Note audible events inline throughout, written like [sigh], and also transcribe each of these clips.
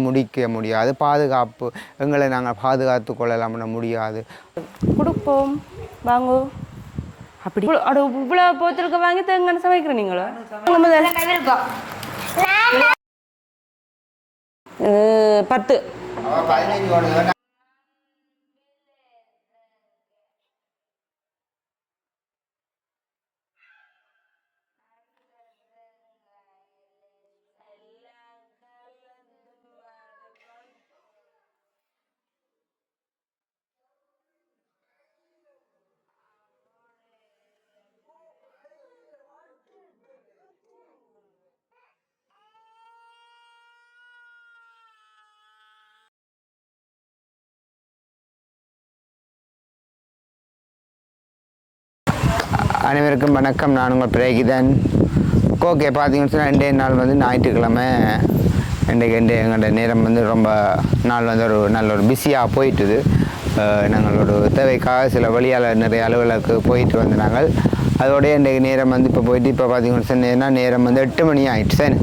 முடிக்க முடியாது. பாதுகாப்பு எங்களை நாங்கள் பாதுகாத்து கொள்ளலாம்னு முடியாது. கொடுப்போம். வாங்கோ. அப்படி. அட இவ்வளோ போத்திருக்க வாங்கி தேங்காய் சமைக்கிற நீங்களோ? பத்து. அனைவருக்கும் வணக்கம். நான் உங்கள் பிரேகிதன். ஓகே பார்த்தீங்கன்னு சொன்னால் ரெண்டே நாள் வந்து ஞாயிற்றுக்கிழமை. இன்றைக்கு ரெண்டு எங்களோட நேரம் வந்து ரொம்ப நாள் வந்து ஒரு நல்ல ஒரு பிஸியாக போயிட்டுது. நாங்களோட தேவைக்காக சில வழியால் நிறைய அலுவலுக்கு போயிட்டு வந்து நாங்கள். அதோடய இன்றைக்கு நேரம் வந்து இப்போ போயிட்டு இப்போ பார்த்தீங்கன்னு சொன்னீங்கன்னா நேரம் வந்து எட்டு மணி ஆகிடுச்சு சார்.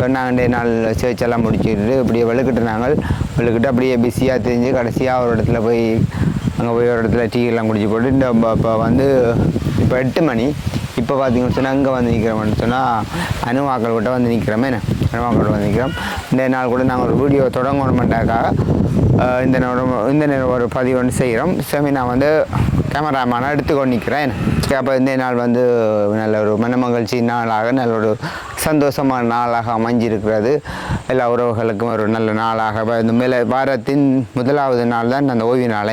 சொன்னாங்க நாங்கள் நாள் சேர்ச்செல்லாம் முடிச்சுட்டு இப்படியே வெளுக்கிட்டு நாங்கள். வெளுக்கிட்டு அப்படியே பிஸியாக தெரிஞ்சு கடைசியாக ஒரு இடத்துல போய் அங்கே போய் ஒரு இடத்துல டீ எல்லாம் குடிச்சு போட்டு இந்த இப்போ வந்து இப்போ எட்டு மணி. இப்போ பார்த்தீங்கன்னு சொன்னால் அங்கே வந்து நிற்கிறோம்னு சொன்னால் அனுவாக்கள் கிட்ட வந்து நிற்கிறோமே என்ன? அனுவாக்கள் வந்து நிற்கிறோம் இந்த நாள் கூட நாங்கள் ஒரு வீடியோ தொடங்கணுமெண்டாக்காக இந்த நேரம் இந்த நேரம் ஒரு பதிவு ஒன்று செய்கிறோம் சரி நான் வந்து கேமராமேனாக எடுத்துக்கொண்டு நிற்கிறேன் அப்போ இந்த நாள் வந்து நல்ல ஒரு மனமகிழ்ச்சி நாளாக நல்ல ஒரு சந்தோஷமான நாளாக அமைஞ்சிருக்கிறது. எல்லா உறவுகளுக்கும் ஒரு நல்ல நாளாக இந்த மேலே வாரத்தின் முதலாவது நாள் தான் அந்த ஓய்வு நாள்.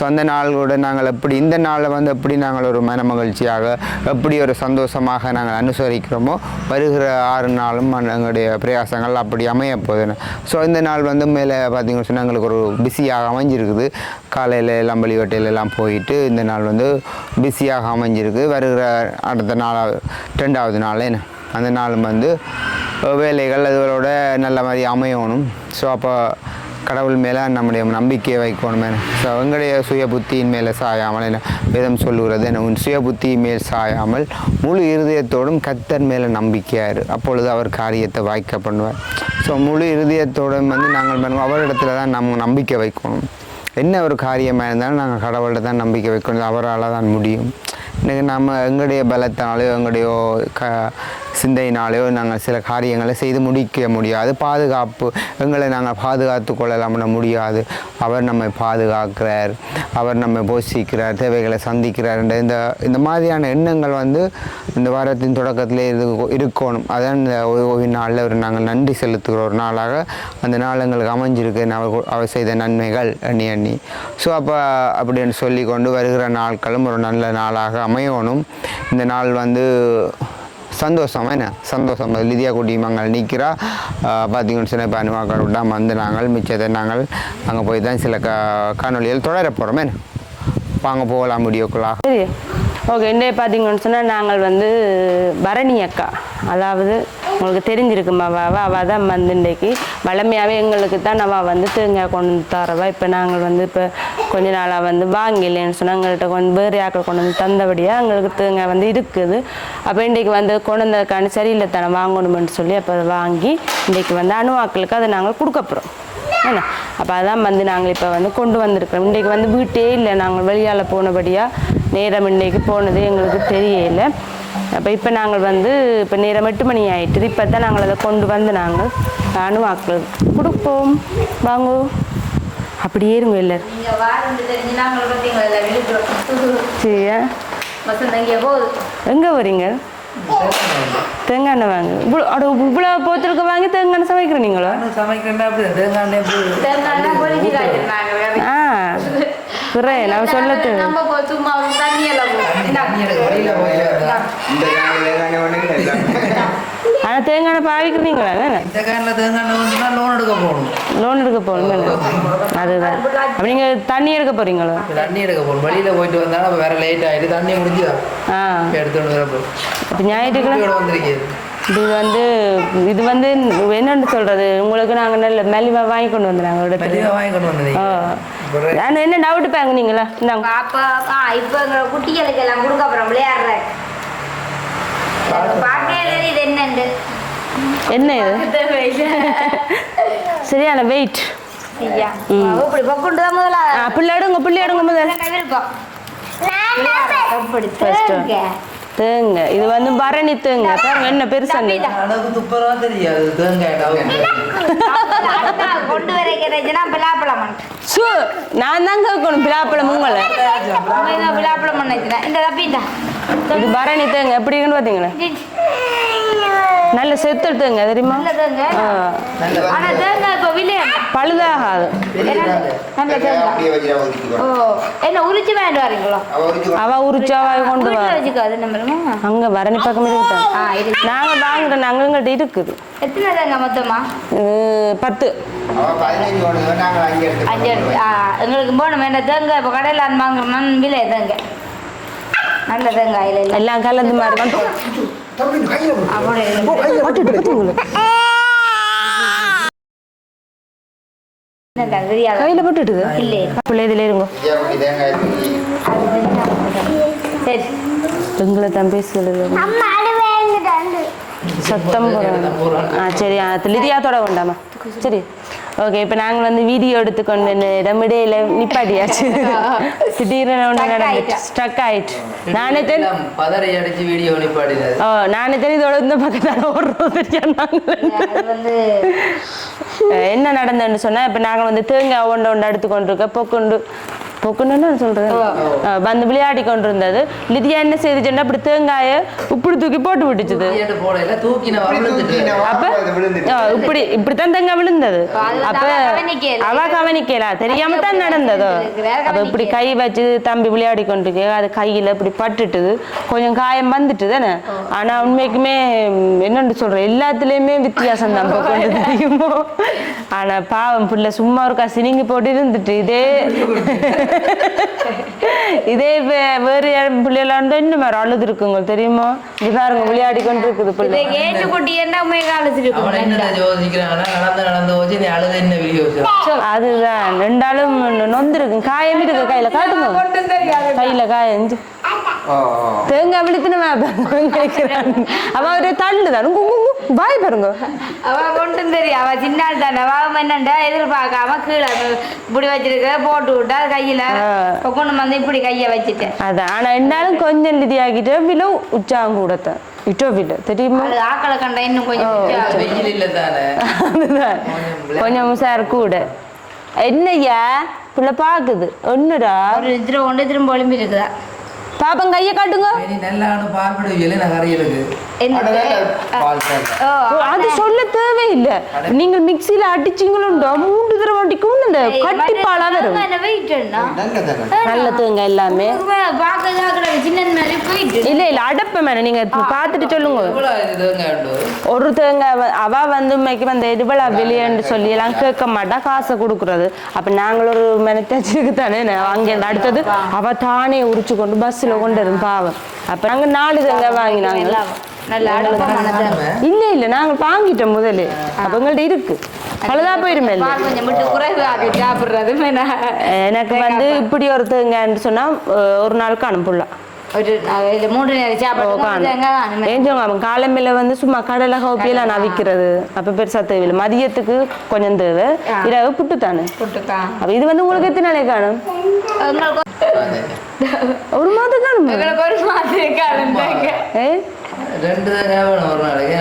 சொந்த ஸோ அந்த நாங்கள் எப்படி இந்த நாளில் வந்து எப்படி நாங்கள் ஒரு மன மகிழ்ச்சியாக எப்படி ஒரு சந்தோஷமாக நாங்கள் அனுசரிக்கிறோமோ வருகிற ஆறு நாளும் எங்களுடைய பிரயாசங்கள் அப்படி அமைய போகுதுன்னு. ஸோ இந்த நாள் வந்து மேலே பார்த்தீங்கன்னா சொன்னால் எங்களுக்கு ஒரு பிஸியாக அமைஞ்சிருக்குது. காலையில் எல்லாம் வழிவட்டையில் எல்லாம் போயிட்டு இந்த நாள் வந்து பிஸியாக அமைஞ்சிருக்கு. வருகிற அடுத்த நாளாவது ரெண்டாவது நாள் என்ன? அந்த நாளும் வந்து வேலைகள் அதுகளோட நல்ல மாதிரி அமையணும். ஸோ அப்போ கடவுள் மேலே நம்முடைய நம்பிக்கையை வைக்கணுமே. ஸோ எங்களுடைய சுய புத்தியின் மேலே சாயாமல் என்ன வேதம் சொல்லுகிறது என்ன? உன் சுய புத்தி மேல் சாயாமல் முழு இருதயத்தோடும் கத்தர் மேலே நம்பிக்கையார் அப்பொழுது அவர் காரியத்தை வாய்க்க பண்ணுவார். ஸோ முழு இருதயத்தோடும் வந்து நாங்கள் பண்ணுவோம். அவரிடத்துல தான் நம்ம நம்பிக்கை வைக்கணும். என்ன ஒரு காரியமாக இருந்தாலும் நாங்கள் கடவுள்கிட்ட தான் நம்பிக்கை வைக்கணும். அவரால் தான் முடியும். இன்றைக்கி நம்ம எங்களுடைய பலத்தினாலேயோ எங்களுடைய க சிந்தையினாலேயோ நாங்கள் சில காரியங்களை செய்து முடிக்க முடியாது. பாதுகாப்பு எங்களை நாங்கள் பாதுகாத்து கொள்ளலாம்னு முடியாது. அவர் நம்மை பாதுகாக்கிறார். அவர் நம்மை போஷிக்கிறார் தேவைகளை சந்திக்கிறார் இந்த இந்த மாதிரியான எண்ணங்கள் வந்து இந்த வாரத்தின் தொடக்கத்திலே இது இருக்கணும். அதான் இந்த ஓ- ஓய்வு நாளில் ஒரு நாங்கள் நன்றி செலுத்துகிற ஒரு நாளாக அந்த நாள் எங்களுக்கு அமைஞ்சிருக்கு அவர் அவர் செய்த நன்மைகள் எண்ணி எண்ணி. ஸோ அப்போ அப்படின்னு சொல்லி கொண்டு வருகிற நாட்களும் ஒரு நல்ல நாளாக அமையணும். இந்த நாள் வந்து சந்தோஷம் என்ன? சந்தோஷம். லிதியா குட்டி மங்கள் நிற்கிறா பார்த்தீங்கன்னு சொன்னால் இப்போ அனுமாக்கள் வந்து நாங்கள் மிச்சத்தை நாங்கள் அங்கே போய் தான் சில க காணொலிகள் தொடர போகிறோம் என்ன? வாங்க போகலாம் வீடியோக்குள்ளா சரி. ஓகே இன்றைய பார்த்தீங்கன்னு சொன்னால் நாங்கள் வந்து பரணி அக்கா. அதாவது உங்களுக்கு தெரிஞ்சிருக்குமா? அவள் அவள் தான் வந்து இன்றைக்கு வளமையாகவே எங்களுக்கு தான் அவள் வந்து தேங்காய் கொண்டு வந்து தரவா. இப்போ நாங்கள் வந்து இப்போ கொஞ்ச நாளாக வந்து வாங்கலைன்னு சொன்னால் எங்கள்கிட்ட கொஞ்சம் வேறு ஆக்கள் கொண்டு வந்து தந்தபடியாக எங்களுக்கு தேங்காய் வந்து இருக்குது. அப்போ இன்றைக்கு வந்து கொண்டு வந்ததுக்கான சரியில்லை தானே வாங்கணுமென்னு சொல்லி அப்போ அதை வாங்கி இன்றைக்கு வந்து அணுவாக்களுக்கு அதை நாங்கள் கொடுக்க போகிறோம் என்ன? அப்போ அதான் வந்து நாங்கள் இப்போ வந்து கொண்டு வந்திருக்கிறோம். இன்றைக்கு வந்து வீட்டே இல்லை நாங்கள் வெளியால் போனபடியாக நேரம் இன்றைக்கு போனது எங்களுக்கு தெரியலை. அப்போ இப்போ நாங்கள் வந்து இப்போ நேரம் எட்டு மணி ஆயிட்டுது. இப்போ தான் நாங்கள் அதை கொண்டு வந்து நாங்கள் அணுவாக்கள் கொடுப்போம். வாங்கோ. அப்படியே இருங்க சரியா? போகுது? எங்கே வரீங்க தேங்காய் எண்ணெய் வாங்க. இவ்வளோ அட இவ்வளோ போத்திருக்க வாங்கி தேங்காய் எண்ணெய் சமைக்கிற நீங்களோ? சமைக்கிறேன்னா அப்படி தேங்காய் எண்ணெய் எப்படி? தேங்காய் பொறிஞ்சு காய்ச்சிருந்தாங்க வேற ஆ குறை நான் போய் ஆனால் தேங்காய் பாவிக்கிறீங்களா இந்த காரில் தேங்காய் லோன் எடுக்க போகணும். லோன் எடுக்க போகணும் அதுதான். நீங்கள் தண்ணி எடுக்க போகிறீங்களோ இப்ப தண்ணி எடுக்க போகணும். வழியில் போயிட்டு வந்தாலும் வேற லேட் ஆகிட்டு தண்ணி முடிஞ்சுதா? ஆ. எடுத்துட்டு வரப்போ இப்போ ஞாயிற்றுக்கிழமை வந்திருக்கீங்க இது வந்து இது வந்து என்னன்னு சொல்கிறது உங்களுக்கு நாங்கள் நல்ல மலிவாக வாங்கி கொண்டு வந்துடுறாங்க இடத்துல மெல்லியாக வாங்கி கொண்டு வந்தீங்க. ஆ. நான் என்ன டவுட் பாங்க நீங்களா? இப்போ எங்களை குட்டிகளுக்கு எல்லாம் கொடுக்க அப்புறம் விளையாடுற தெரியுது என்னண்டு? என்ன இது? சரியான வெயிட் இப்படி பக்குண்டு தான் முதல்ல. பிள்ளை எடுங்க பிள்ளை எடுங்க முதல்ல. First. தேங்க. தேங்க இது வந்து பரணி தேங்க. பாருங்க என்ன பெருசாங்க அளவுக்கு துப்புரவா தெரியாது. நாள் கொண்டு வர கிடைச்சுன்னா பிலாப்பழம் சு நான் தான் கேட்கணும் பிலாப்பழம் உங்களை. பிலாப்பழம் இந்த தப்பிட்டா இது பரணி தேங்க. எப்படி இருக்குன்னு பார்த்தீங்களா நல்ல செத்து தேங்க தெரியுமா? பழுதாகாது. என்ன உரிச்சு வாங்கிட்டு வரீங்களோ? அவ உரிச்சாவா கொண்டு வீட்டுல வா அங்க பரணி பக்கம் இருக்கு நாங்க வாங்குற நாங்கள்கிட்ட இருக்குது. எத்தனை தேங்காய் மொத்தமா? பத்து. அஞ்சு எங்களுக்கு போகணும் என்ன தேங்காய் இப்போ கடையில் வாங்குறோம்னா விலை தேங்காய். நல்ல தேங்காய் எல்லாம் கலந்து மாதிரி வந்து அப்படி போட்டுட்டு கையில போட்டுட்டுது இல்லையே பிள்ளை இதுல இருங்க. சரி. எங்களை தான் பேசுகிறது சத்தம். ஆ சரி ஆ லிதியாத்தோட வேண்டாமா? சரி. ஓகே இப்போ நாங்கள் வந்து வீடியோ எடுத்துக்கொண்டு இடமிடையில நிப்பாட்டியாச்சு. [laughs] திடீர்னு ஒன்று நடந்துச்சு ஸ்ட்ரக் ஆயிட்டு? நானே தெரி பதறை அடிச்சு வீடியோ நிப்பாடினது ஓ நானே தெரியும் இதோட இந்த பக்கத்தால் ஓடுறோம் வந்து என்ன நடந்ததுன்னு சொன்னா இப்போ நாங்கள் வந்து தேங்காய் ஒன்று ஒன்று எடுத்து கொண்டிருக்க பொக்குண்டு. பொக்குன்னு சொல்றேன். அஹ் வந்து விளையாடி கொண்டிருந்தது. லிதியா என்ன செய்துச்சுன்னா அப்படி தேங்காயை இப்படி தூக்கி போட்டு விட்டுச்சுது. அப்ப இப்படி இப்படித்தான் தேங்காய் விழுந்தது. அப்ப அவ கவனிக்கல. அவ கவனிக்கல. தெரியாம தான் நடந்ததோ. அப்ப இப்படி கை வச்சு தம்பி விளையாடி கொண்டிருக்கு. அது கையில இப்படி பட்டுட்டுது. கொஞ்சம் காயம் வந்துட்டு தானே? ஆனா உண்மைக்குமே என்னன்னு சொல்றேன் எல்லாத்துலயுமே வித்தியாசம் தான். கொண்டு தெரியுமோ? ஆனா பாவம் பிள்ளை சும்மா இருக்கா சினிங்கி போட்டு இருந்துட்டு இதே இதே வேறு யாரும் பிள்ளைகளா இருந்தா இன்னும் வேற அழுது இருக்குங்க தெரியுமா? இது பாருங்க விளையாடி கொண்டு இருக்குது பிள்ளை இதை ஏற்று குட்டி என்ன அதுதான் ரெண்டாலும் நொந்திருக்கு. காயம் இருக்கு கையில காட்டுங்க. கையில காயம் தேங்காய் விழுத்துனவா அவ ஒரு உங்கு, உங்கு. வாய் பாருங்க. அவ கொண்டு தெரியும் அவ சின்னாள் தானே. அவ என்னண்டா எதிர்பார்க்காம கீழே இப்படி வச்சிருக்க போட்டு விட்டா கையில கொண்டு வந்து இப்படி கைய வச்சுட்டேன் அதான். ஆனா ரெண்டாலும் கொஞ்சம் நிதியாகிட்டு விழு உச்சாங்க கூடத்தான் இட்டோ விட தெரியுமா? அது ஆக்களை கண்டா இன்னும் கொஞ்சம் இல்ல கொஞ்சம் உஷார் கூட. என்னய்யா? பிள்ளை பாக்குது. ஒண்ணுடா? ஒரு திரும்ப கொண்டு திரும்ப ஒளிம்பி இருக்குதா பாப்பம் கையை காட்டுங்க பால் அது சொல்ல தேவையில்லை நீங்கள் மிக்சியில அடிச்சீங்களுண்டோ மூன்று தடவை அடிக்கும் இந்த கட்டிப்பாலா வரும் வெயிட்டுன்னா நல்ல தேங்காய் எல்லாமே இல்ல இல்ல அடப்ப மேடம் நீங்க இப்ப பார்த்துட்டு சொல்லுங்க ஒரு தேங்காய் அவ வந்து வந்து எதுவளா வெளியேன்னு சொல்லி எல்லாம் கேட்க மாட்டா காசை கொடுக்கறது அப்ப நாங்கள் ஒரு மெனத்தாச்சுக்கு தானே அங்க அடுத்தது அவ தானே உரிச்சு கொண்டு பஸ்ல கொண்டு வரும் பாவம். அப்ப நாங்க நாலு தேங்காய் வாங்கினாங்க. இல்ல இல்ல நாங்க வாங்கிட்டோம் முதல்ல. அப்ப எங்கள்ட்ட இருக்கு. பழுதா போயிருமே. எனக்கு வந்து இப்படி ஒரு தேங்காய்ன்னு சொன்னா ஒரு நாளுக்கு அனுப்பலாம் காலமையில வந்து சும்மா கடலை கவுப்பியெல்லாம் நான் விற்கிறது அப்ப பெருசா தேவையில்லை. மதியத்துக்கு கொஞ்சம் தேவை. இரவு புட்டு தானே இது வந்து உங்களுக்கு எத்தனை நாளை காணும் ஒரு மாதம் உங்களுக்கு ஒரு தேங்காய். ஏ? ரெண்டு வேணும் ஒரு நாளைக்கு?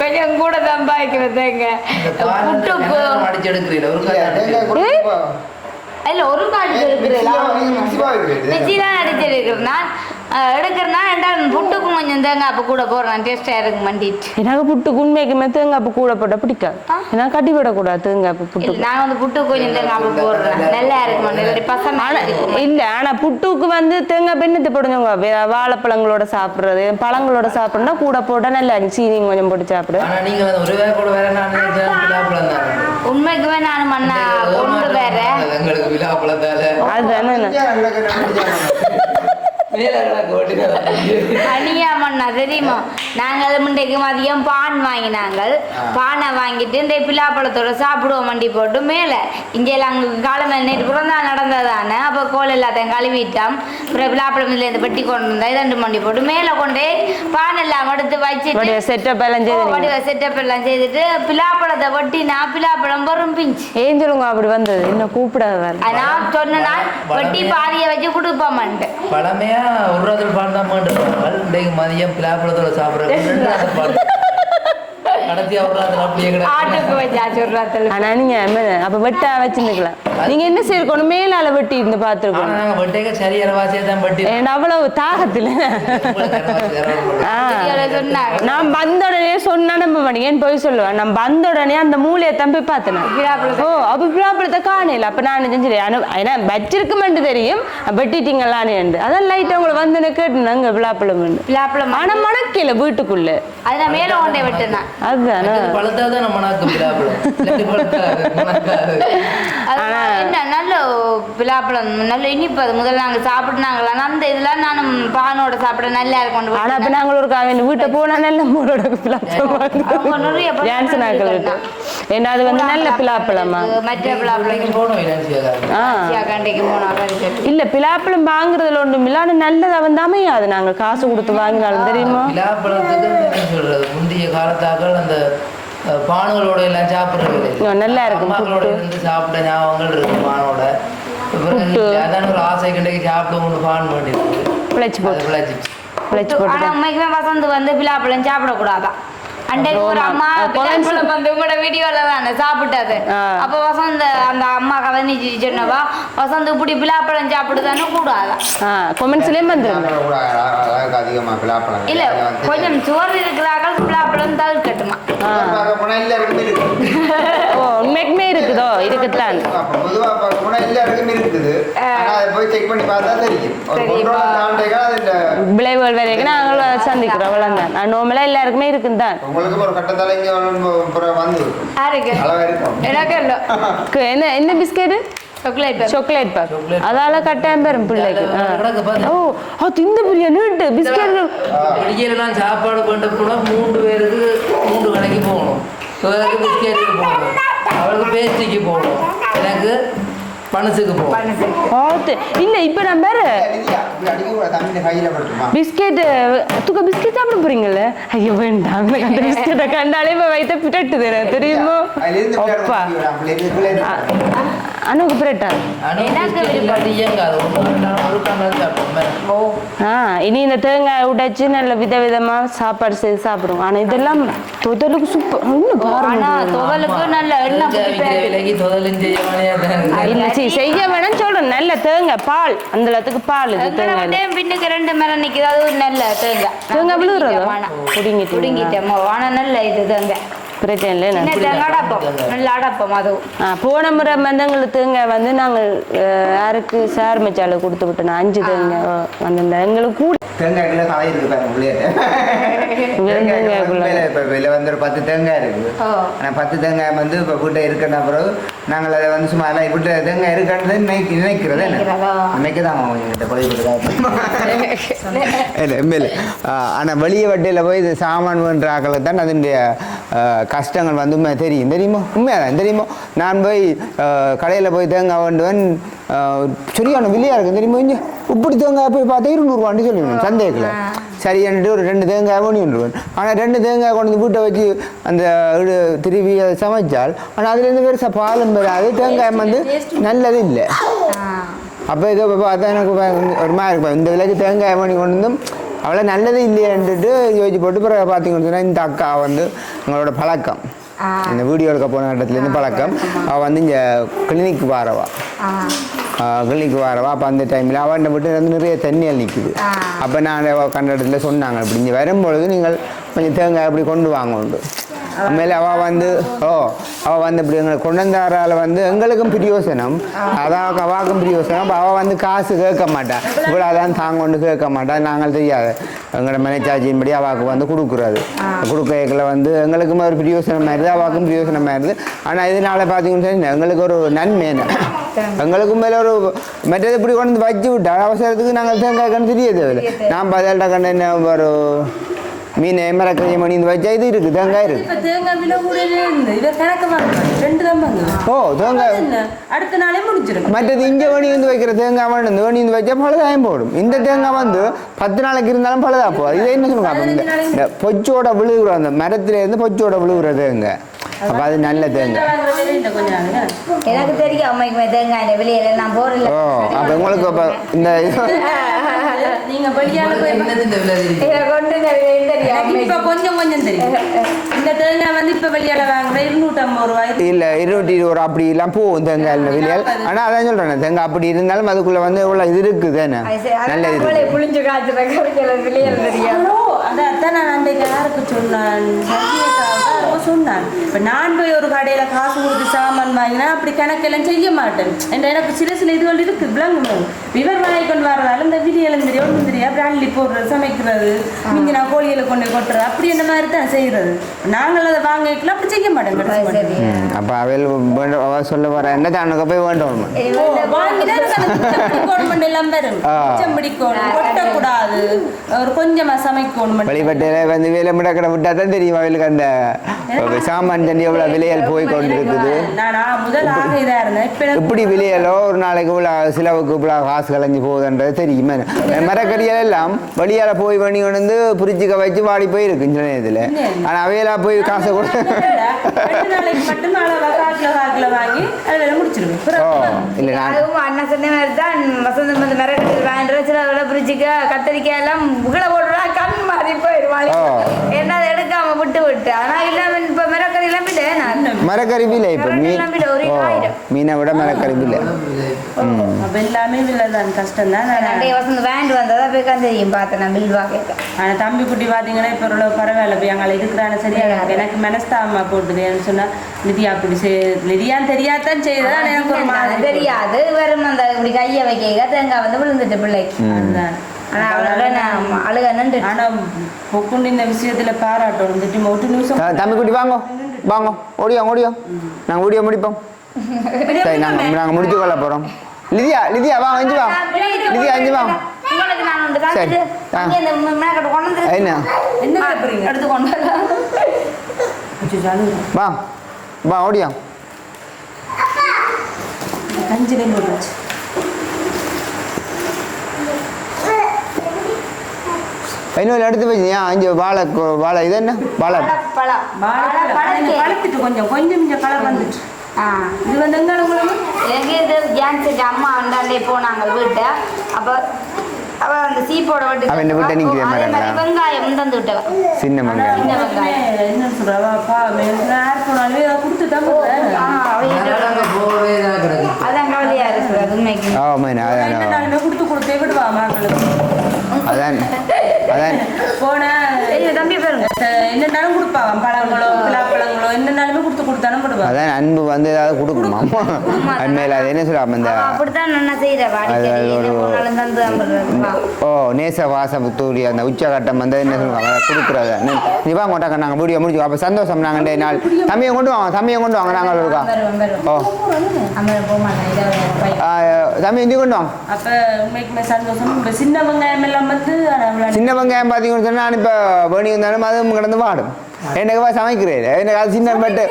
கொஞ்சம் கூட தான் பாய்க்கிற தேங்காய் இந்த பால் வந்து புட்டுக்கு கிணறு அடிச்சு எடுக்கிறீங்களா? ஒரு கல்யாணம் இல்ல ஒரு எடுக்கிறனா ரெண்டாவது புட்டுக்கும் கொஞ்சம் தேங்காய் அப்போ கூட போடுறேன் டேஸ்டாக இருக்கு மண்டிட்டு. எனக்கு புட்டுக்கு உண்மைக்குமே தேங்காய் பூ கூட போட்டா பிடிக்காது. ஏன்னா கட்டி விடக்கூடாது தேங்காய் பூ இல்ல புட்டுக்கு நான் வந்து புட்டுக்கு கொஞ்சம் தேங்காய் அப்போ போடுறேன். நல்லா இருக்கு மண்டி பசங்க ஆனா இல்ல ஆனா புட்டுக்கு வந்து தேங்காய் பெண்ணத்தை போடுங்க வாழைப்பழங்களோட சாப்பிடுறது பழங்களோட சாப்பிடணும்னா கூட போட்டா நல்லா சீனி கொஞ்சம் போட்டு சாப்பிடு. ஆனா நீங்க வந்து ஒரு வேலை கூட வேற நான் நினைச்சேன். விழாப்பழம் தான். உண்மைக்குமே நான் மண்ணா கொண்டு வேற. அதுதானே. அணியாமண்ணா தெரியுமா நாங்கள் முண்டைக்கு மதியம் பான் வாங்கினாங்கள். பானை வாங்கிட்டு இந்த பிலாப்பழத்தோட சாப்பிடுவோம் வண்டி போட்டு மேலே. இங்கே அங்கே காலமே நேற்று பிறந்தா நடந்ததானே. அப்போ கோல் எல்லாத்தையும் கழுவிட்டோம். அப்புறம் பிலாப்பழம் இதில் இந்த பெட்டி கொண்டு வந்தா இதண்டு வண்டி போட்டு மேலே கொண்டே பானை எல்லாம் எடுத்து வச்சுட்டு செட்டப் எல்லாம் செய்து செட்டப் எல்லாம் செய்துட்டு பிலாப்பழத்தை ஒட்டினா பிலாப்பழம் வரும் பிஞ்சு. ஏன் சொல்லுங்க அப்படி வந்தது? இன்னும் கூப்பிடாத நான் சொன்னா வெட்டி பாதியை வச்சு கொடுப்போம்ட்டு பழமையா ஒரு ராத்திரி பண்ணிருப்பாங்க இன்றைக்கு மதியம் பிளாப்பழத்தோட சாப்பிட்றாங்க [laughs] ஒரு ராத்திரி அப்படியே ஆட்டுக்கு ராத்திரி ஆனா நீங்க என்ன- அப்ப வெட்டா வச்சிருந்துக்கலாம். நீங்க என்ன செய்யணும் மேலால வெட்டி இருந்து ஆனா பாத்துருக்கோம் நாங்க வெட்டைக்க சரியான வாசியை தான் வெட்டி ஏன்னா அவ்வளவு தாகத்துல. [laughs] நான் வந்த உடனே சொன்னா நம்ப போய் சொல்லுவேன் நான் வந்த உடனே அந்த மூலையை தான் போய் பார்த்தேன் ஓ அப்ப பிளாப்பழத்தை காணல. அப்ப நான் செஞ்சு ஏன்னா வச்சிருக்குமென்று தெரியும். வெட்டிட்டீங்களான்னு அதான் லைட்டா உங்களை வந்து கேட்டுனாங்க பிளாப்பழம் பிலாப்பழம் ஆனா மணக்கல வீட்டுக்குள்ள. அது நான் மேல கொண்டே விட்டுனேன் அதுதானே நம்ம நாக்கு. அது என்ன நல்ல பிலாப்பழம் நல்ல இனிப்பு அது முதல்ல நாங்க சாப்பிட்டுனாங்களா? அந்த இதெல்லாம் நானும் பானோட சாப்பிட நல்லா இருக்கும் ஆனா அப்ப நாங்கள் ஒரு காவியம் வீட்டை போனா நல்ல மூலோட அவங்க நிறைய டான்ஸ் ஏன்னா அது வந்து நல்ல பிலாப்பழமா மற்ற பிலாப்பழம் போனாங்க இல்ல பிலாப்பழம் வாங்குறதுல ஒன்றும் இல்ல. ஆனா நல்லதா வந்து அமையாது. நாங்க காசு கொடுத்து வாங்கினாலும் தெரியுமா? பிலாப்பழத்துக்கு சொல்றது? முந்தைய காலத்தாக்கள் அந்த பானுகளோட எல்லாம் சாப்பிடுறது நல்லா இருக்கும், அம்மாக்களோட இருந்து சாப்பிட்ட ஞாபகங்கள் இருக்கு பானோட. அதான் ஒரு ஆசை கண்டைக்கு சாப்பிட்டு கொண்டு பான் பண்ணிருக்கு பிழைச்சு போட்டு. பிழைச்சு போட்டு உண்மைக்குமே வசந்த் வந்து பிலாப்பழம் சாப்பிடக்கூடாதான். அன்றைக்கு ஒரு. அம்மா பிலாப்பழம் வந்து உங்களோட வீடியோல தானே சாப்பிட்டது. ஆ. அப்ப வசந்த் அந்த அம்மா கவனிச்சு சொன்னவா வசந்த் இப்படி பிலாப்பழம் சாப்பிடுதானே கூடாதான். கொமெண்ட்ஸ்லயும் பிளாப்பழம் இல்ல கொஞ்சம் சோறு இருக்கிறார்கள் பிலாப்பழம் ஓ உண்மைக்குமே இருக்குதோ? இருக்குத்தான். விளைவுகள் நாங்கள் சந்திக்கிறோம். அவ்வளவுதான். நான் நார்மலா எல்லாருக்குமே இருக்குன்னு தான் உங்களுக்கு என்ன என்ன பிஸ்கெட்டு சாக்லேட் சாக்லேட் பார். அதால கட்டாயம் பெறும் பிள்ளைக்கு. ஆ. ஓ அது இந்த பெரிய நீட்டு. பிஸ்கெட் நான் சாப்பாடு கொண்டு போனா மூன்று பேருக்கு மூன்று கடைக்கு போகணும். சிலருக்கு பிஸ்கெட்டுக்கு போகணும். அவளுக்கு பேஸ்ட்ரிக்கு போகணும். எனக்கு பனசுக்கு பார்த்து இல்ல இப்ப நான் வேற பிஸ்கெட் துக்க பிஸ்கெட் சாப்பிட போறீங்கல்ல? ஐயோ வேண்டாம். அந்த பிஸ்கெட்டை கண்டாலே இப்ப வயித்த பிட்டட்டுது தெரியுமா? அப்பா. அனுக்கு ஆ இனி இந்த தேங்காய் உடைச்சு நல்ல விதவிதமா சாப்பாடு செய்து சாப்பிடுவோம். ஆனா இதெல்லாம் தொதலுக்கு சூப்பர் துவலுக்கு நல்ல எண்ணெய் செய்ய வேணையா இல்ல சரி செய்ய வேணாம் சொல்றேன். நல்ல தேங்காய் பால். அந்த இடத்துக்கு பால் இது தேங்காய். பின்னுக்கு ரெண்டு மரம் நிக்குது. அது நல்ல தேங்காய். தேங்காய் விழுகுறதா? ஆனா. புடுங்கிட்டீங்களா? புடுங்கிட்டேன் ஆனா நல்ல இது தேங்காய். பிரச்சனை இல்லை போன முறை மந்தங்களுக்கு தேங்காய் வந்து நாங்கள் அஹ், யாருக்கு? சார் மச்சால கொடுத்து விட்டோம் அஞ்சு தேங்காய் வந்திருந்தேன். எங்களுக்கு கூட தேங்காய்க்குள்ள காய் இருக்கு பாருங்க வந்து ஒரு பத்து தேங்காய் இருக்குது ஓ. ஆனால் பத்து தேங்காய் வந்து இப்போ வீட்டை இருக்குன்னா பிறகு நாங்கள் அதை வந்து சும்மா எல்லாம் வீட்டில் தேங்காய் இருக்கான்னு நினைக்க நினைக்கிறது? நினைக்க தான் எங்கிட்ட பழைய இல்லை இல்லை. ஆனால் வெளியே வட்டியில் போய் இது சாமான் வேண்ட ஆக்களுக்கு தான் அதனுடைய கஷ்டங்கள் வந்து உண்மை தெரியும். தெரியுமா? உண்மையாதான் தெரியுமா? நான் போய் கடையில் போய் தேங்காய் வேண்டுவேன். சரியான விலையாக இருக்கும் தெரியுமா? இங்கே இப்படி தேங்காய் போய் பார்த்தா இருநூறுவான்னு சொல்லிடுவேன் சந்தேகத்தில். சரியான்ட்டு ஒரு ரெண்டு தேங்காய் வேணுன்றுவேன் ஆனால் ரெண்டு தேங்காய் கொண்டு வந்து வீட்டை வச்சு அந்த திருப்பி அதை சமைச்சால் ஆனால் அதுலேருந்து பெருசாக பாலும் பெறாது தேங்காய் வந்து நல்லது இல்லை அப்போ இதை பார்த்தா எனக்கு ஒரு மாதிரி இருக்கும் இந்த விலைக்கு தேங்காய் மணி கொண்டு வந்தும். அவ்வளோ நல்லது இல்லையன்ட்டு யோசிச்சு போட்டு பிறகு பார்த்தீங்கன்னு சொன்னால் இந்த அக்கா வந்து எங்களோட பழக்கம். இந்த வீடியோ எடுக்க போன இடத்துலேருந்து பழக்கம். அவள் வந்து இங்கே கிளினிக் வாரவா. கிளினிக் வாரவா. அப்போ அந்த டைமில் அவன் விட்டு வந்து நிறைய தண்ணியல் நிற்குது. அப்போ நான் கண்ட இடத்துல சொன்னாங்க. அப்படி இங்கே வரும்பொழுது நீங்கள் கொஞ்சம் தேங்காய் அப்படி கொண்டு வாங்க உண்டு. உண்மையில அவ வந்து ஓ அவள் வந்து இப்படி எங்களை கொண்டந்தாரால வந்து எங்களுக்கும் பிரியோசனம் அதான் அவாக்கும் பிரியோசனம் அப்போ அவள் வந்து காசு கேட்க மாட்டான் இவ்வளோ அதான் தாங்க கொண்டு கேட்க மாட்டான் நாங்கள் தெரியாது எங்களோட மனைச்சாட்சியின்படி அவாக்கு வந்து கொடுக்குறது கொடுக்கல வந்து எங்களுக்கும் ஒரு பிரியோசனம் மாதிரி அவாக்கும் பிரியோசனம் மாதிரி ஆனால் இதனால பார்த்தீங்கன்னு சொல்லி எங்களுக்கு ஒரு நன்மை என்ன எங்களுக்கு மேல ஒரு மற்றது இப்படி கொண்டு வந்து வச்சு விட்டா அவசரத்துக்கு நாங்கள் தேங்காய் கண்டு தெரிய தேவையில்லை நான் பதில்கிட்ட கண்டு என்ன ஒரு மீன் மரக்கறி மணி இந்த வச்சா இது இருக்கு தேங்காய் இருக்கு ஓ தேங்காய் அடுத்த நாளே முடிஞ்சிடும் மற்றது இங்கே வணி வந்து வைக்கிற தேங்காய் வந்து இந்த வணி வந்து வச்சா பழுதாயம் போடும் இந்த தேங்காய் வந்து பத்து நாளைக்கு இருந்தாலும் பழுதா போகும் இதை என்ன சொல்லுவாங்க இந்த இந்த பொச்சோட விழுகுற அந்த மரத்துல இருந்து பொச்சோட விழுகுற தேங்காய் அப்போ அது நல்ல தேங்காய் எனக்கு தெரியும் அம்மைக்கு தேங்காய் வெளியில நான் போறல ஓ அப்போ உங்களுக்கு அப்போ இந்த இது நீங்க வெளியால போய் தெரியுது? இதை கொண்டு இப்ப கொஞ்சம் கொஞ்சம் தெரியும். இந்த தேங்காய் வந்து இப்ப வெளியால வாங்குற இருநூத்தி ஐம்பது ரூபாய். இல்லை இருபது அப்படி எல்லாம் போகும் தேங்காய் அதான் தேங்காய் அப்படி இருந்தாலும் அதுக்குள்ளே வந்து இவ்வளோ இது இருக்குது நல்ல இது. புளிஞ்சு வெளியில அதான் நான் அன்றைக்கு யாருக்கு சொன்னான்? சொன்னான். இப்போ நான் போய் ஒரு கடையில் காசு கொடுத்து சாமான் வாங்கினா அப்படி கணக்கெல்லாம் செய்ய மாட்டேன். எனக்கு சில சில இதுகள் இருக்குது. விளங்கணும் விவர் வாங்கி கொண்டு வரதால இந்த தெரியும் அப்படி அள்ளி போடுறது சமைக்கிறது மிஞ்சி நான் கோழிகளை கொண்டு கொட்டுறது அப்படி அந்த மாதிரி தான் செய்கிறது நாங்கள் அதை வாங்கிக்கலாம் அப்படி செய்ய மட்டும். அப்போ அவள் வேண்டும் அவ சொல்ல வர என்ன தனக்கு போய் வேண்டும். கவர்மெண்ட் எல்லாம் வரும். மிச்சம் பிடிக்கணும் கொட்டக்கூடாது. ஒரு கொஞ்சமா சமைக்கணும் வழிபட்டையில் வந்து வேலை முடக்கடை விட்டா தான் தெரியும் அவளுக்கு அந்த சாமான் தண்ணி எவ்வளோ விலையல் போய் கொண்டு இருக்குது? நான் நான் முதல் ஆக இதா இருந்தேன். இப்ப எனக்கு இப்படி விலையலோ ஒரு நாளைக்கு இவ்வளோ சிலவுக்கு இவ்வளோ காசு கலைஞ்சு போகுதுன்றது தெரியும். மரக்கறிகள் எல்லாம் வெளியால் போய் பண்ணி கொண்டு வந்து புரிச்சுக்க வச்சு வாடி போயிருக்கு சில நேரத்தில். ஆனால் அவையெல்லாம் போய் காசை கூட ரெண்டு நாளைக்கு மட்டும் அளவா காக்கில காக்கில வாங்கி அதில் முடிச்சிருவேன். இல்லை நான் அதுவும் அண்ணன் சொன்ன மாதிரி தான் வசந்தம் வந்து வாங்கிட்டு சில பிரிச்சுக்க கத்திரிக்காய் எல்லாம் புகழ போடுறா கண் மாறி போயிடுவாங்க ஓ. என்ன அதை எடுக்காம விட்டு விட்டு. ஆனா இல்லாம இப்ப மிரக்கறி எல்லாம் விட நான். மரக்கறி விலை இப்போ. மீன் விட மரக்கறி விலை அப்ப எல்லாமே இல்லை தான் கஷ்டம் தான். ரெண்டே வசந்தம் வாங்கிட்டு வந்ததா போய் தெரியும் பார்த்தேன் நான் பில் வாக்க ஆனால் தம்பி குட்டி பார்த்தீங்கன்னா இப்போ பரவாயில்ல போய் அங்கே இருக்கிறான சரியா எனக்கு மனஸ்தாபமா போட்டுதுன்னு சொன்னா லிதியா அப்படி செய் லிதியான்னு தெரியாதான் செய்யுது ஆனா எனக்கு ஒரு மாதிரி தெரியாது. வெறும் அந்த இப்படி கையை வைக்க தேங்காய் வந்து விழுந்துட்டு பிள்ளைக்கு. ஆனா விஷயத்துல நிமிஷம் த- தம்பி குட்டி வாங்கோ. வாங்கோ. ஓடியோம் ஓடியோம் நாங்கள் வீடியோ முடிப்போம். சரி முடிச்சு கொள்ள போகிறோம் லிதியா லிதியா வா அஞ்சு வா. லிதியா அஞ்சு வா. சரி. கொண்டு எடுத்து கொண்டு வரலாம் வா வா ஓடியா. கஞ்சிலே போட்டாச்சு இன்னொரு எடுத்து வச்சு ஏன் அஞ்சு வாழை வாழை இது என்ன? வாழை. பழம். பழுத்துட்டு கொஞ்சம் கொஞ்சம் கொஞ்சம் கலர் வந்துட்டு. ஆ. இது வந்து எங்க உங்களுக்கு எனக்கு இது? ஜான்சி அம்மா வந்தாண்டே போனாங்க வீட்டை. அப்போ அவ அந்த சீப்போட விட்டு அவ இந்த வீட்டை நிக்கிற மாதிரி வெங்காயம் தந்து விட்டவ சின்ன வெங்காயம். சின்ன வெங்காயம். என்ன சொல்றவா அப்பா யார் போனாலும் ஏதோ கொடுத்து தான் போடுறேன் ஆ அவ அதனால அங்க போகவே தான் கிடக்கு? அதான் கவலையா இருக்குது அது உண்மைக்கு. கொடுத்து கொடுத்தே விடுவா மக்களுக்கு அதான் அதான். போன ஐயோ தம்பி பாருங்க. என்னன்னாலும் கொடுப்பாவாம் பழங்களோ என்னன்னாலுமே கொடுத்து அதான் அன்பு வந்து ஏதாவது கொடுக்கணுமா அண்மையில் அது என்ன சொல்லாம இந்த அப்படித்தான் நான் ஓ நேச வாசத்தூரி அந்த உச்சகட்டம் வந்து என்ன சொல்லுவாங்க? கொடுக்குறது. நீ வாங்க கொண்டாங்க நாங்கள் வீடியோ முடிச்சு அப்போ சந்தோஷம் நாங்கள் இந்த நாள். தம்பியை கொண்டு வாங்க தம்பியை கொண்டு வாங்க நாங்கள் இருக்கா ஓ. தம்பி இந்தி கொண்டு வாங்க சின்ன வெங்காயம் எல்லாம் வந்து சின்ன வெங்காயம் பார்த்தீங்கன்னு சொன்னால் இப்போ வேணி வந்தாலும் அதுவும் கிடந்து வாடும். எனக்கு சமைக்கிறேன். எனக்கு அது சின்ன பட்டு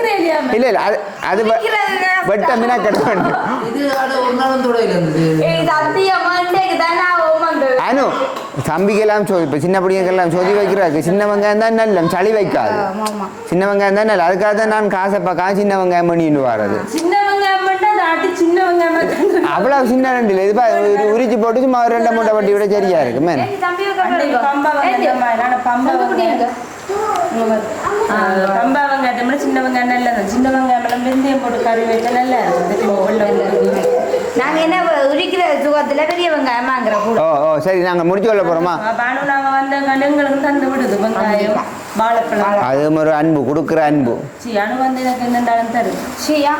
இல்லை இல்லை அது அது வெ- வெட்ட மீனா கிட வேண்டும் இது அது ஒரு நாளும் துடையில இருந்தது. ஏய் சத்தியமா இன்றைக்கு தானே ஆகும் வந்து அனு தம்பிக்கெல்லாம் சொ இப்போ சின்ன பிள்ளைங்கெல்லாம் சொதி வைக்கிறாருக்கு சின்ன வெங்காயம் தான் நல்ல சளி வைக்காது. ஆமா ஆமா. சின்ன வெங்காயம் தான் நல்ல அதுக்காக தான் நான் காசை பார்க்க சின்ன வெங்காயம் பண்ணிட்டு வர்றது அவ்வளோ சின்ன ரெண்டு இல்லை. இது பா- ஒரு உரிச்சு போட்டு சும்மா ஒரு ரெண்டை மூட்டை வட்டி விட சரியா இருக்கு மேன் பம்பா வெங்காயத்தை சின்ன வெங்காயம் நல்லது சின்ன வெங்காயம் எல்லாம் வெந்தயம் போட்டு கறி வைக்க நல்லா நாங்க என்ன உரிக்கிற சுகத்துல பெரிய வெங்காயம் வாங்குற கூட. ஓ ஓ சரி நாங்கள் முடிச்சு கொள்ள போகிறோமா பானு நாங்க வந்த எங்களுக்கு தந்து விடுது வெங்காயம் வாழைப்பழம். அது ஒரு அன்பு கொடுக்குற அன்பு. சி அனு வந்து எனக்கு என்னென்ன தரும் ஷியா.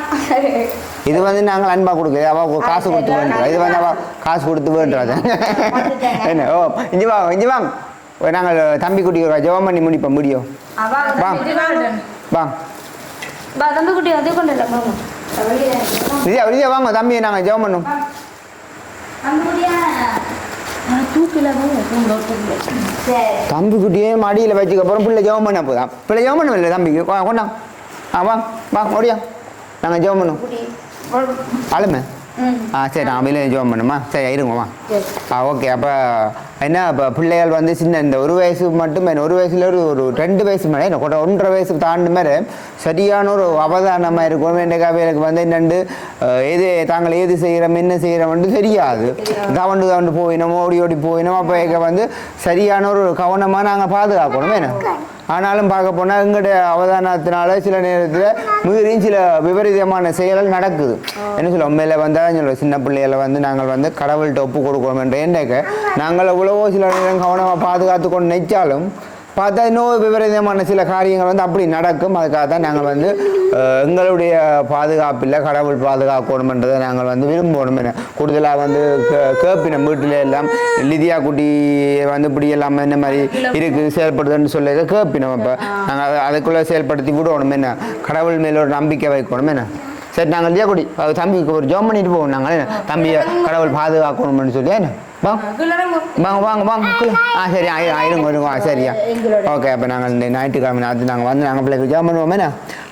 இது வந்து நாங்கள் அன்பாக கொடுக்குறது அவள் காசு கொடுத்து வேண்டுறோம் இது வந்து அவள் காசு கொடுத்து வேண்டுறது என்ன? ஓ இஞ்சி வாங்க இஞ்சி வாங்க. நாங்கள் தம்பி குட்டி ஒரு ஜெபம் பண்ணி முடிப்போம் முடியும். அவ வா. வா தம்பி குட்டி வந்து கொண்டு இல்லை விஜயா விஜயா வாங்க தம்பி நாங்கள் ஜெபம் பண்ணோம் தம்பி குட்டியே மடியில் வச்சுக்க அப்புறம் பிள்ளை ஜெபம் பண்ண போதான் பிள்ளை ஜெபம் பண்ண இல்லை தம்பிக்கு கொண்டா ஆ வா வா ஓடியா நாங்கள் ஜெபம் பண்ணோம் அழுமை ஆ சரி நான் வெளியே ஜோம் பண்ணுமா சரி இருங்கம்மா. ஆ ஓகே அப்போ என்ன இப்போ பிள்ளைகள் வந்து சின்ன இந்த ஒரு வயசு மட்டும் ஒரு வயசுல ஒரு ஒரு ரெண்டு வயசு மேலே என்ன கூட ஒன்றரை வயசு தாண்டி மாதிரி சரியான ஒரு அவதானமாக இருக்கும். வேண்டக்காவே எனக்கு வந்து என்னண்டு எது தாங்கள் ஏது செய்கிறோம் என்ன செய்கிறோம்னு தெரியாது. தவண்டு தவண்டு போயினோம் ஓடி ஓடி போயினோம். அப்போ வந்து சரியான ஒரு கவனமாக நாங்கள் பாதுகாக்கணும் என்ன? ஆனாலும் பார்க்க போனால் எங்களுடைய அவதானத்தினால சில நேரத்தில் மீறியும் சில விபரீதமான செயல்கள் நடக்குது. என்ன சொல்ல உண்மையில வந்தால் சொல்ல சின்ன பிள்ளைகளை வந்து நாங்கள் வந்து கடவுள்கிட்ட ஒப்பு கொடுக்கணும் என்ற எண்ணக்க. நாங்கள் எவ்வளவோ சில நேரம் கவனமாக பாதுகாத்து கொண்டு நினைச்சாலும் பார்த்தா இன்னும் விபரீதமான சில காரியங்கள் வந்து அப்படி நடக்கும். அதுக்காக தான் நாங்கள் வந்து எங்களுடைய பாதுகாப்பில் கடவுள் பாதுகாக்கணுமென்றதை நாங்கள் வந்து விரும்பணும் என்ன கூடுதலாக வந்து கேப்பினம் வீட்டில் எல்லாம் லிதியா குட்டி வந்து இப்படி எல்லாம் என்ன மாதிரி இருக்குது செயல்படுதுன்னு சொல்லி கேப்பினம் அப்போ. நாங்கள் அதை அதுக்குள்ளே செயல்படுத்தி விடணும் என்ன கடவுள் மேல ஒரு நம்பிக்கை வைக்கணும் என்ன சரி நாங்கள் லிதியா குடி தம்பிக்கு ஒரு ஜோம் பண்ணிட்டு போவோம் நாங்கள் என்ன தம்பியை கடவுள் பாதுகாக்கணும்னு சொல்லி என்ன வாங்க. வாங்க வாங்க. ஆ சரி ஆ இரு- ஆ, இருங்க இருங்க ஆ சரியா. ஓகே அப்போ நாங்கள் இந்த ஞாயிற்றுக்கிழமை நாத்து நாங்கள் வந்து நாங்கள் பிள்ளைக்கு ஜாம் பண்ணுவோம்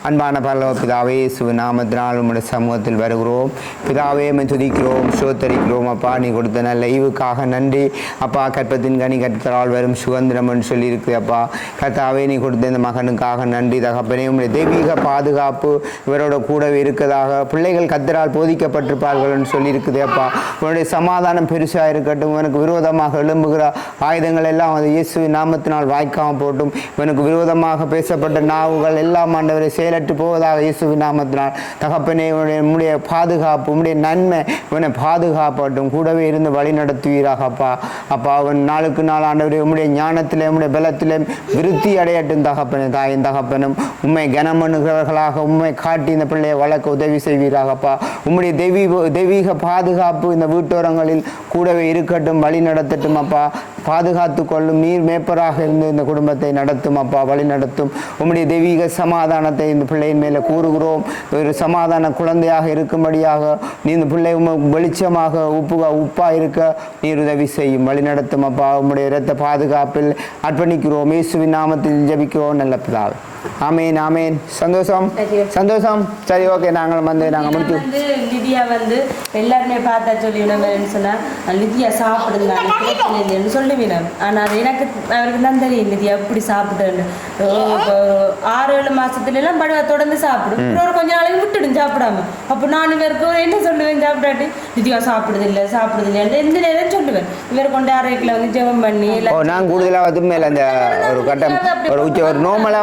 அன்பான பரலவ பிதாவே சுநாமத்தினால் உம்முடைய சமூகத்தில் வருகிறோம். பிதாவே உம்மை துதிக்கிறோம் சோத்தரிக்கிறோம் அப்பா நீ கொடுத்த நல்ல ஈவுக்காக நன்றி. அப்பா கற்பத்தின் கனி கற்களால் வரும் சுதந்திரம் என்று சொல்லியிருக்கு அப்பா. கர்த்தாவே நீ கொடுத்த இந்த மகனுக்காக நன்றி. தகப்பனே உம்முடைய தெய்வீக பாதுகாப்பு இவரோட கூடவே இருக்கதாக பிள்ளைகள் கத்தரால் போதிக்கப்பட்டிருப்பார்கள் என்று சொல்லியிருக்குது அப்பா. உன்னுடைய சமாதானம் பெருசாக இருக்கட்டும். இவனுக்கு விரோதமாக எழும்புகிற ஆயுதங்கள் எல்லாம் அது இயேசுவின் நாமத்தினால் வாய்க்காமல் போட்டும். இவனுக்கு விரோதமாக பேசப்பட்ட நாவுகள் எல்லாம் ஆண்டவரை செயலற்று போவதாக இயேசுவின் நாமத்தினால். தகப்பனே உன்னுடைய பாதுகாப்பு உம்முடைய நன்மை இவனை பாதுகாப்பட்டும் கூடவே இருந்து வழி நடத்துவீராக அப்பா அப்பா அவன் நாளுக்கு நாள் ஆண்டவரே உம்முடைய ஞானத்திலே உம்முடைய பலத்திலே விருத்தி அடையட்டும் தகப்பனே தாயின் தகப்பனும். உண்மை கனமனுகிறவர்களாக உண்மை காட்டி இந்த பிள்ளையை வளர்க்க உதவி செய்வீராகப்பா. உம்முடைய தெய்வீக தெய்வீக பாதுகாப்பு இந்த வீட்டோரங்களில் கூடவே இருக்கட்டும் வழி நடத்தட்டும் அப்பா பாதுகாத்து கொள்ளும் நீர் மேப்பராக இருந்து இந்த குடும்பத்தை நடத்தும் அப்பா வழி நடத்தும். உம்முடைய தெய்வீக சமாதானத்தை இந்த பிள்ளையின் மேலே கூறுகிறோம். ஒரு சமாதான குழந்தையாக இருக்கும்படியாக நீ இந்த பிள்ளை உம வெளிச்சமாக உப்பு உப்பா இருக்க நீர் உதவி செய்யும் வழி நடத்தும் அப்பா. உம்முடைய இரத்த பாதுகாப்பில் அர்ப்பணிக்கிறோம். இயேசுவின் நாமத்தில் ஜபிக்கிறோம். நல்ல பிதாவே. ஆமேன் ஆமேன். சந்தோஷம். சந்தோஷம். சரி ஓகே நாங்கள் வந்து நாங்கள் முடிச்சு வந்து லிதியா வந்து எல்லாருமே பார்த்தா சொல்லிவிடும் சொன்னா லிதியா சாப்பிடுங்க பிரச்சனை இல்லைன்னு சொல்லுவினோம் ஆனா அது எனக்கு அவருக்கு தான் தெரியும் லிதியா எப்படி சாப்பிட்டேன்னு ஓ, இப்போ ஆறு ஏழு மாசத்துல எல்லாம் படுவா தொடர்ந்து சாப்பிடும். ஒரு கொஞ்ச நாளைக்கு விட்டுடும் சாப்பிடாம. அப்போ நான் இவருக்கு என்ன சொல்லுவேன் சாப்பிடாட்டி? லிதியா சாப்பிடுது இல்லை சாப்பிடுது இல்லைன்னு எந்த நேரம் சொல்லுவேன். இவர் கொண்டு அறைக்கில் வந்து ஜெபம் பண்ணி நான் கூடுதலாக வந்து மேலே அந்த ஒரு கட்டம் ஒரு உச்ச ஒரு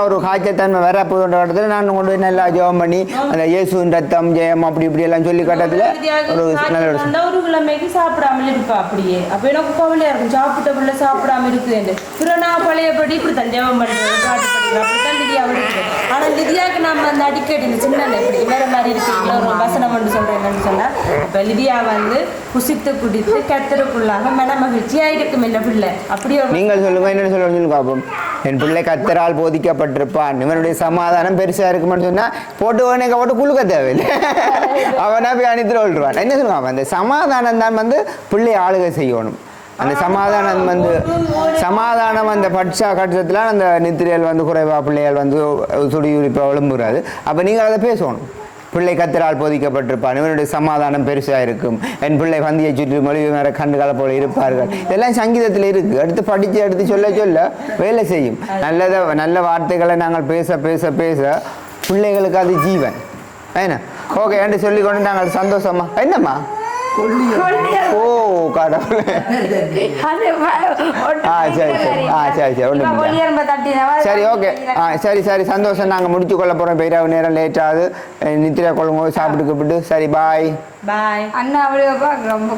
ஒரு தன்மை வர போகிற இடத்துல நான் கொண்டு போய் நல்லா ஜெபம் பண்ணி அந்த இயேசுவின் ரத்தம் ஜெயம் அப்படி இப்படி எல்லாம் சொல்லி கட்டத்தில் ஒரு நல்ல ஒரு அந்த கிழமைக்கு சாப்பிடாம இருப்பா அப்படியே. அப்போ எனக்கு கவலையா இருக்கும். சாப்பிட்ட பிள்ளை சாப்பிடாம இருக்குதுன்னு பிறகு நான் பழையபடி இப்படி தன் ஜெபம் பண்ணி படிக்கிறேன் அப்படித்தான் லிதியா இருக்குது ஆனா லிதியாவுக்கு நம்ம அந்த அடிக்கடி இந்த சின்ன எப்படி வேற மாதிரி இருக்கீங்களா ஒரு வசனம் என்று சொல்றேன்னு சொன்னா இப்ப லிதியா வந்து புசித்து குடித்து கத்தருக்குள்ளாக மன மகிழ்ச்சியா இருக்கும் இந்த பிள்ளை? அப்படியே நீங்கள் சொல்லுங்க என்ன சொல்லுங்க சொல்லி பார்ப்போம். என் பிள்ளை கத்தரால் போதிக்கப்பட்டிருப்பான். இவனுடைய சமாதானம் பெருசாக இருக்குமான்னு சொன்னால் போட்டு உடனே போட்டு குழுக்க தேவையில்லை. [laughs] அவனா போய் அணித்துட்டு விட்டுருவான் என்ன சொல்லுவான்? அந்த சமாதானம் தான் வந்து பிள்ளை ஆளுகை செய்யணும். அந்த சமாதானம் வந்து சமாதானம் அந்த பட்சா கட்டத்தில் அந்த நித்திரியல் வந்து குறைவா பிள்ளைகள் வந்து சுடியுரிப்பாக விளம்புறாது அப்போ நீங்கள் அதை பேசணும். பிள்ளை கத்திரால் போதிக்கப்பட்டிருப்பான். இவனுடைய சமாதானம் பெருசாக இருக்கும். என் பிள்ளை வந்தியை சுற்றி மொழி வேற கண்டுகால போல இருப்பார்கள். இதெல்லாம் சங்கீதத்தில் இருக்குது எடுத்து படித்து எடுத்து சொல்ல சொல்ல வேலை செய்யும். நல்லதை நல்ல வார்த்தைகளை நாங்கள் பேச பேச பேச பிள்ளைகளுக்கு அது ஜீவன். ஏன்னா? ஓகே என்று சொல்லிக்கொண்டு நாங்கள் சந்தோஷமா? என்னம்மா? ஓ கடவுளே. ஆ சரி சரி. ஆ சரி சரி. ஒன்றும் சரி ஓகே. ஆ சரி சரி. சந்தோஷம். நாங்கள் முடிச்சு கொள்ள போகிறோம் பெய்ராவு நேரம் லேட் ஆகுது. நித்திரை கொள்ளுங்க சாப்பிட்டு கூப்பிட்டு. சரி பாய் பாய் அண்ணா ரொம்ப